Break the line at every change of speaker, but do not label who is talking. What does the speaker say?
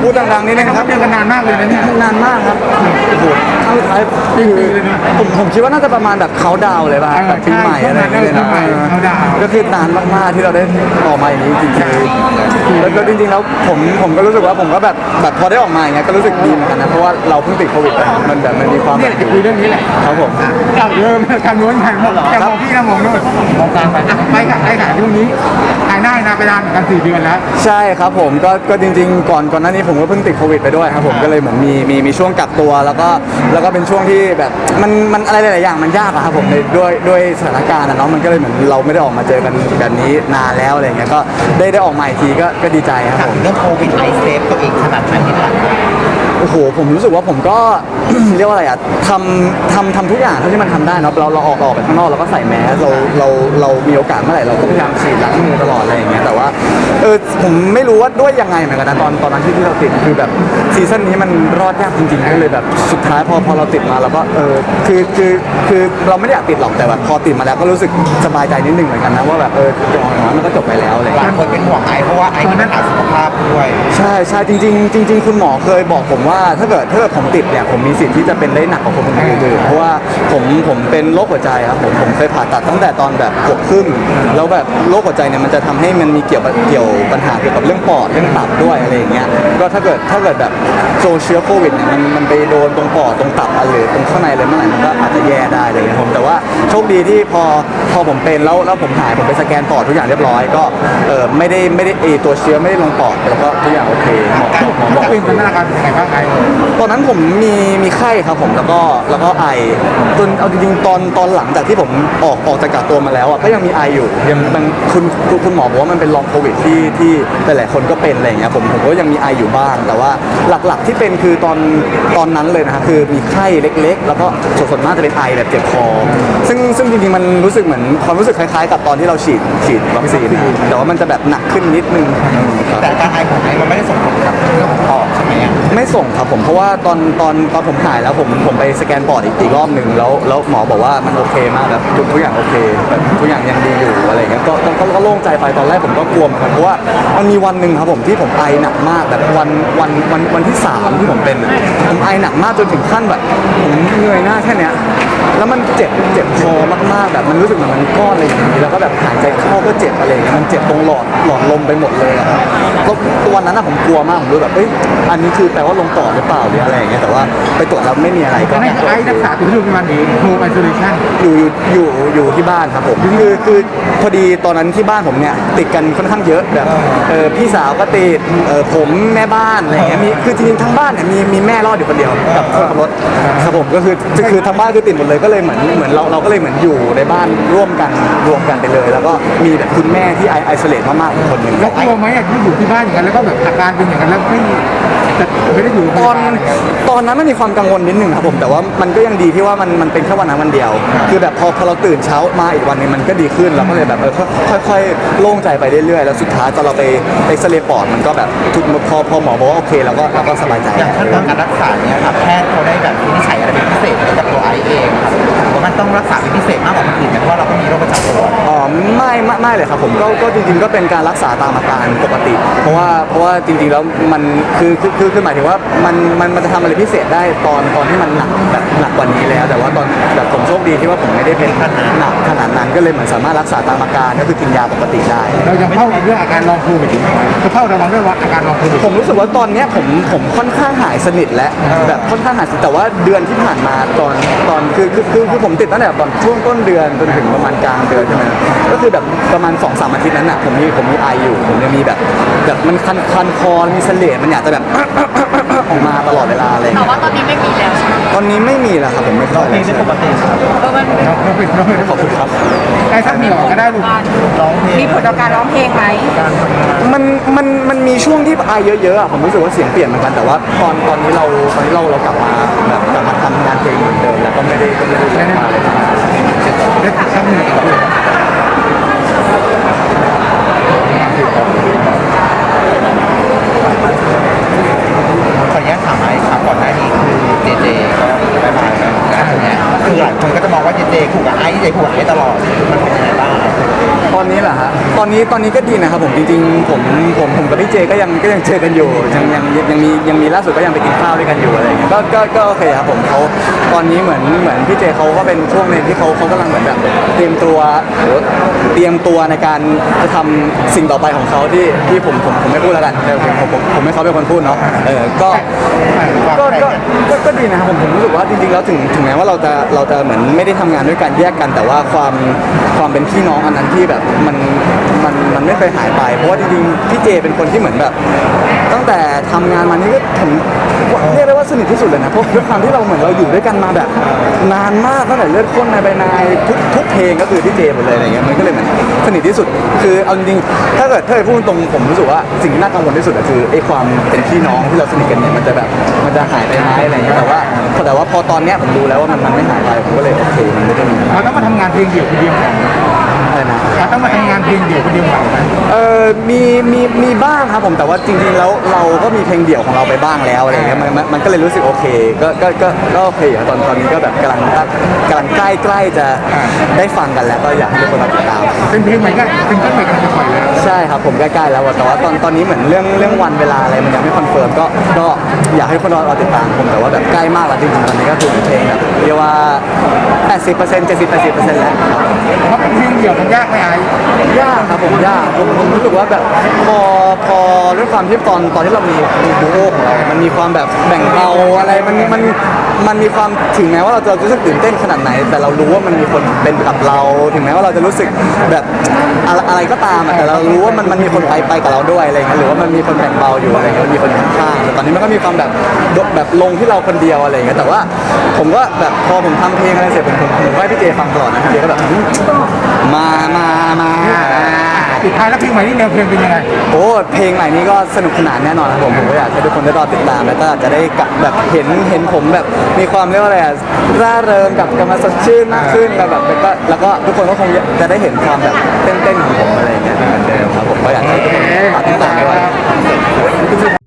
พูดดังๆนิดนึง
ค
ค
รั
รั
บบเจอกันนานมากเลยนะเนี่ย
นานมากครับโอ้โหครั้งสุดท้ายคือผมผมคิดว่าน่าจะประมาณแบบเขาดาวน์เลยป่ะ
เออ
แบบปีใหม่
ใช่
อะไรอย่างเงี้ยเลยนะ
ช่วงนั้น
เออ
เขาดาวน์
ก็คือนานมากๆที่เราได้ออกมาอย่างนี้จริงๆแล้วก็จริงๆแล้วผมผมก็รู้สึกว่าผมก็แบบแบบพอได้ออกมาอย่างเงี้ยก็รู้สึกดีเหมือนกันนะเพราะว่าเราเพิ่งติดโควิดไปมันแบบมันมีความ
เนี่ยจะคุยเรื่องนี้แหละ
ครับผม
เราเริ่มทางโน้นทางนี้จะมองพี่นะมองโน้นมองกลางไปอะไปค่ะไปค่ะช่วงนี้หายหน้านะไปนานกันสี่เดือนแล้ว
ใช่ครับผมก็ก็จริง ๆ ก่อนก่อนหน้านี้ผมก็เพิ่งติดโควิดไปด้วยครับผมก็เลยเหมือนมีมีมีช่วงกักตัว แล้วก็แล้วก็เป็นช่วงที่แบบมันมันอะไรหลายๆอย่างมันยากอะครับผมในด้วยด้วยสถานการณ์อะเนาะมันก็เลยเหมือนเราไม่ได้ออกมาเจอกันแบบนี้นานแล้วอะไรเงี้ยก็ได้ได้ออกมาอีกทีก็ก็ดีใจครับ
ถาม
ผม
เรื่องโควิดไอเซฟตัวเองขนาดไหนที่ผ่านมา
โอ้โหผมรู้สึกว่าผมก็ เรียกว่าอะไรอะทำทำทำทุกอย่างเท่าที่มันทำได้เนาะเราเราออกออกไปข้างนอกเราก็ใส่แมสเราเราเรามีโอกาสเมื่อไหร่เราก็พยายามฉีดล้างมือตลอดอะไรอย่างเงี้ยแต่ว่าเออผมไม่รู้ว่าด้วยยังไงเหมือนกันนะตอนตอนนั้นที่ที่เราติดคือแบบซีซั่นนี้มันรอดยากจริงๆก็เลยแบบสุดท้ายพอพอเราติดมาเราก็เออคือคือคือเราไม่ได้อยากติดหรอกแต่แบบพอติดมาแล้วก็รู้สึกสบายใจนิดนึงเหมือนกันนะว่าแบบเอออย่างน้อยมันก็จบไปแล้วอะไรอย่าง
หลา
เงี้
ย
ย
คนเป็นห่วงไอเพราะว่าไอมีปัญหาสุขภาพด้วย
ใช่ใช่จริง ๆ จริง ๆ คุณหมอเคยบอกผมว่าว่าถ้าเกิดถ้าเกิดผมติดเนี่ยผมมีสิทธิ์ที่จะเป็นได้หนักกว่าคนอื่นๆเพราะว่าผมผมเป็นโรคหัวใจครับผมผมเคยผ่าตัดตั้งแต่ตอนแบบขวบครึ่งแล้วแบบโรคหัวใจเนี่ยมันจะทำให้มันมีเกี่ยวเกี่ยวปัญหาเกี่ยวกับเรื่องปอดเรื่องตับด้วยอะไรอย่างเงี้ยก็ถ้าเกิดถ้าเกิดแบบโซเชียลโควิดเนี่ยมันมันไปโดนตรงปอดตรงตับ อะไรตรงข้างในเลยเมื่อไหร่มันก็อาจจะแย่ได้อะไรอย่างเงี้ยผมแต่ว่าโชคดีที่พอพอผมเป็นแล้วแล้วผมหายผมไปสแกนปอดทุกอย่างเรียบร้อยก็เออไม่ได้ไม่ได้เอตัวเชื้อไม่ได้ลงปอดแล้วก็ทุกอย่างโอเคหมอหมอบอก
เป็นสถานการณ์เป็นยังไงบ้างไอ้
ตอนนั้นผมมีมีไข้ครับผมแล้วก็แล้วก็ไอจนเอาจริงๆตอนตอนหลังจากที่ผมออกออกจากกักตัวมาแล้วอะก็ยังมีไออยู่ยังมันคุณคุณคุณหมอบอกว่ามันเป็นลองโควิดที่ที่หลายๆคนก็เป็นอะไรอย่างเงี้ยผมผมก็ยังมีไออยู่บ้าง แต่ว่าหลักๆที่เป็นคือตอนตอนนั้นเลยนะครับคือมีไข้เล็ก ๆ แล้วก็ส่วนมากจะเป็นไอแบบเจ็บคอ ซึ่งซึ่งจริงๆมันรู้สึกเหมือนความรู้สึกคล้ายๆ กับตอนที่เราฉีดฉีดวัคซีนแต่ว่ามันจะแบบหนักขึ้นนิดนึงครับ
แต่การไอของไอมันไม่ได้ส่งผลกับเรื่องของ ไม่
ส่งครับผมเพราะว่าตอนตอนตอนผมหายแล้วผมผมไปสแกนปอดอีกอีกรอบหนึ่งแล้วแล้วหมอบอกว่ามันโอเคมากแบบทุกทุกอย่างโอเคแบบทุกอย่างยังดีอยู่อะไรเงี้ยก็ก็ก็ก็โล่งใจไปตอนแรกผมก็กลัวเหมือนกันเพราะว่ามันมีวันหนึ่งครับผมที่ผมไอหนักมากแบบวันวันวันวันที่สามที่ผมเป็นผมไอหนักมากจนถึงขั้นแบบผมเหนื่อยหน้าแค่เนี้ย แล้วมันเจ็บเจ็บคอมากๆแบบมันรู้สึกเหมือนมันก้อนอะไรอย่างนี้แล้วก็แบบหายใจเข้าก็เจ็บอะไรอย่างเงี้ยมันเจ็บตรงหลอดหลอดลมไปหมดเลยอะครับแล้ววันนั้นอะผมกลัวมากผมรู้แบบเอ้ยอันนี้คือแปลว่าลงปอดหรือเปล่าหรืออะไรอย่างเงี้ยแต่ว่าไปตรวจแล้วไม่มีอะไร
ต
ก็
อนนั้นไอ้รักษาตัวที่โรงพยาบาลเองโฮมไอโซเลชัน
อยู่อยู่อยู่อยู่ที่บ้านครับผมคือคือพอดีตอนนั้นที่บ้านผมเนี่ยติดกันค่อนข้างเยอะแบบเออพี่สาวก็ติดเออผมแม่บ้านอะไรอย่างเงี้ยมีคือจริงๆทั้งบ้านเนี่ยมีมีแม่รอดอยู่คนเดียวกับคนขับรถครับผมก็คือคือทั้งบ้านคือติดหมดเลยก็เลยเหมือนเหมือนเราเราก็เลยเหมือนอยู่ในบ้านร่วมกันรวมกันไปเลย แล้วก็มีแบบคุณแม่ที่ไอไอโซเลตมากๆอีกคนหนึ่ง
แล้วกลัวไหมอะที่อยู่ที่บ้านอย่างนั้นแล้วก็แบบอาการเป็นอย่างนั้นแล้วไม่แต่ไม่ได้อยู่โรงพ
ตอน
ยาบาล
ตอนนั้นมันมีความกังวลนิดนึงครับผมแต่ว่ามันก็ยังดีที่ว่ามันมันเป็นแค่วันนั้นวันเดียว คือแบบพอพอเราตื่นเช้ามาอีกวันหนึงมันก็ดีขึ้นเราก็เลยแบบเออค่อยค่อยๆโล่งใจไปเรื่อยๆแล้วสุดท้ายตอนเราไปเอ็กซเรย์ปอดมันก็แบบทุกพอพอหมอบอกว่าโอเคเราก็เราก็สบายใจ
อย่างขั้นตอนการรักษาเนี่ยครับแพทย์เขาได้แบบวินิจฉัยอะไรเป็นพิเศษให้กับตัวไอเองครับว่ามันต้องรักษาเป็นพิเศษมากกว่าคนอื่นเพราะว่าเราก็มีโรคประจำตัว
อ๋อไม่ไม่ไม่เลยครับผมก็ก็จริงๆก็เป็นการรักษาตามอาการปกติ เพราะว่าเพราะว่าจริงๆแล้วมันคือคือคือคือหมายถึงว่ามันมันมันจะทำอะไรพิเศษได้ตอนตอนที่มันหนักแบบหนักกว่านี้แล้ว แต่ว่าตอนแบบผมโชคดีที่ว่าผมไม่ได้เป็นหนัก ขนาดนั้นก็เลยเหมือนสามารถรักษาตามอาการก็คือกินยาปกติได้
เรายังเฝ้าระวังเรื่องอาการลองโควิดอยู่ไหมจะเฝ้าระวังเรื่องอาการลองโควิด
ผมรู้สึกว่าตอนเนี้ยผมผมค่อนข้างหายสนิทแล้วแบบค่อนข้างหายสนิทแต่ว่าเดือนที่ผ่านมาตอนตอนคือคือคือคือผมติดตั้งแต่ตอนช่วงต้นเดือนจนถึงประมาณกลางเดือนใช่ไหมก็คือแบบประมาณ2อสามอาทิตย์นั้นน่ะผมมีผมมีไออยู่ ผมยังมีแบบแบบมันคันคันคอมีเสลดมันอยากจะแบบ ออกมาตลอดเวลาอะไรอย่าง
แต่
เลย
ว่าตอนนี้ไม่มีแล้วใช่ไหม
ตอนนี้ไม่มีแล้วครับผมไม่ค่อยเลย
ปกติครับ
เออมัน
เราเราเป็นเราเป็น
ขอบคุณครับ
ไอ้สักหน่อยก็ได้ลูก
ร้องเพลง
มีผลต่อการร้องเพลงไหม
มันมันมันมีช่วงที่ไอเยอะๆอะผมรู้สึกว่าเสียงเปลี่ยนเหมือนกันแต่ว่าตอนตอนนี้เราตอนนี้เราเรากลับมาแบบกลับมาทำงานเพลงเหมือนเดิมแล้วก็ไม่ได้ก็ไม่ได้ใช้มาเลย
ได้สักหน่อยก็ได้
ขออนุญาตถามไอครับก่อนหน้านี้คือเจเจก็บายบายแล้วนะเนี่ยคือหลายคนก็จะมองว่าเจเจคู่ กับไอเจเจคู่กับไอตลอด นเป็นยังไงบ้าง
ตอนนี้เหรอฮะตอนนี้ก็ดีนะครับผมจริงๆผมผมผมกับพี่เจก็ยังก็ยังเจอกันอยู่ยังยังยังมียังมีล่าสุดก็ยังไปกินข้าวด้วยกันอยู่อะไรเงี้ยก็ก็ก็โอเคครับผมเขาตอนนี้เหมือนเหมือนพี่เจเขาก็เป็นช่วงหนึงที่เขาเขากำลังเหมือนแบบเตรียมตัวเตรียมตัวในการจะทำสิ่งต่อไปของเขาที่ที่ผมผมผมไม่พูดแล้วกันเออผมผมผมผมให้เขาเป็นคนพูดเนาะเออก็ ก็ก็ก็ก็ดีนะครับผมผมรู้สึกว่าจริงๆแล้วถึงถึงแม้ว่าเราจะเราจะเหมือนไม่ได้ทำงานด้วยกันแยกกัน แต่ว่าความความเป็นพี่น้องอันนั้นที่แบบมันมันมันไม่เคยหายไป เพราะว่าจริงๆพี่เจเป็นคนที่เหมือนแบบ ตั้งแต่ทำงานมานี่ก็ผมเรียกได้ว่าสนิทที่สุดเลยนะเพราะด้วยความที่เราเหมือนเราอยู่ด้วยกันมาแบบ นานมากตั้งแต่เลือดข้นในใบนายทุกทุกเพลงก็คือพี่เจหมดเลยอะไรเงี้ยมันก็เลยเหมือนสนิทที่สุด คือเอาจริงๆถ้าเกิดถ้าเกิดพูดตรงๆผมรู้สึกว่าสิ่งที่น่ากังวลที่สุดอะคือไอ้ความเป็นพี่น้องที่เราสนิทกันเนี่ยมันจะแบบมันจะหายไปไหมอะไรเงี้ยแต่ว่าแต่ว่าพอตอนเนี้ยผมดูแล้วว่ามันมันไม่หายไปผมก็เลยโอเคมันไม่ได้มี
เราต้องมาทำงานเพลงเดี่ยวคนเดียว อ
อะไรนะ
เราต้องมาทำงานเพลงเดี่ยวคนเดียวเหรอไหม
เออมีมีมีบ้างครับผมแต่ว่าจริงๆแล้วเราก็มีเพลงเดี่ยวของเราไปบ้างแล้วอะไรเงี้ยมันมันมันก็เลยรู้สึกโอเคก็ก็ก็ก็โอเคอยู่ตอนตอนนี้ก็แบบกำลังกำลังใกล้ใกล้จะได้ฟังกันแล้วก็อยากให้ทุกคนรอติดตาม
เป็นเพลงใหม่ก็เป็นเพลงใหม่กำลังจะปล่อยแล้ว
ใช่ครับผมใกล้ๆแล้วอะแต่ว่าตอนตอนนี้เหมือนเรื่องเรื่องวันเวลาอะไรมันยังไม่คอนเฟิร์มก็ก็อยากให้คนรอรอติดตามผมแต่ว่าแบบใกล้มากแล้วจริงๆตอนนี้ก็คือเพลงแบบเรียกว่า 80% 70 80%แล้วครับ
เพราะเป็นเพลงเดี่ยวมันยากไหมไอ้
ยากครับ ผมยากผมผมรู้สึกว่าแบบพอพอด้วยความที่ตอนตอนที่เรามีดูโอของเรา มันมีความแบบแบ่งเบาอะไรมันมันมันมีความถึงแม้ว่าเราจะรู้สึกตื่นเต้นขนาดไหน แต่เรารู้ว่ามันมีคนเป็นกับเรา ถึงแม้ว่าเราจะรู้สึกแบบอะไรอะไรก็ตามอะแต่เรารู้ว่ามันมันมีคนไปไปกับเราด้วยอะไรเงี้ยหรือว่ามันมีคนแบ่งเบาอยู่อะไรเงี้ยมันมีคนข้างๆแต่ตอนนี้มันก็มีความแบบแบบลงที่เราคนเดียวอะไรเงี้ยแต่ว่าผมก็แบบพอผมทำเพลงอะไรเสร็จผมผมผมให้พี่เจฟังตลอดนะพี่เจก็แบบมามามา
สุดท้ายแล้วเพลงใหม่นี่แนวเพลงเป็นยังไง
โอ้เพลงใหม่นี้ก็สนุกสนานแน่นอนครับผมผมก็อยากให้ทุกคนได้รอติดตามแล้วก็จะได้กลับแบบเห็นเห็นผมแบบมีความเรียกว่าอะไรอะร่าเริงกับกลับมาสดชื่นมากขึ้นแบบแบบแล้วก็แล้วก็ทุกคนก็คงจะได้เห็นความแบบเต้นๆของผมอะไรอย่างเงี้ยเหมือนเดิมครับผมก็อยากให้ทุกคนฝากติดตามด้วย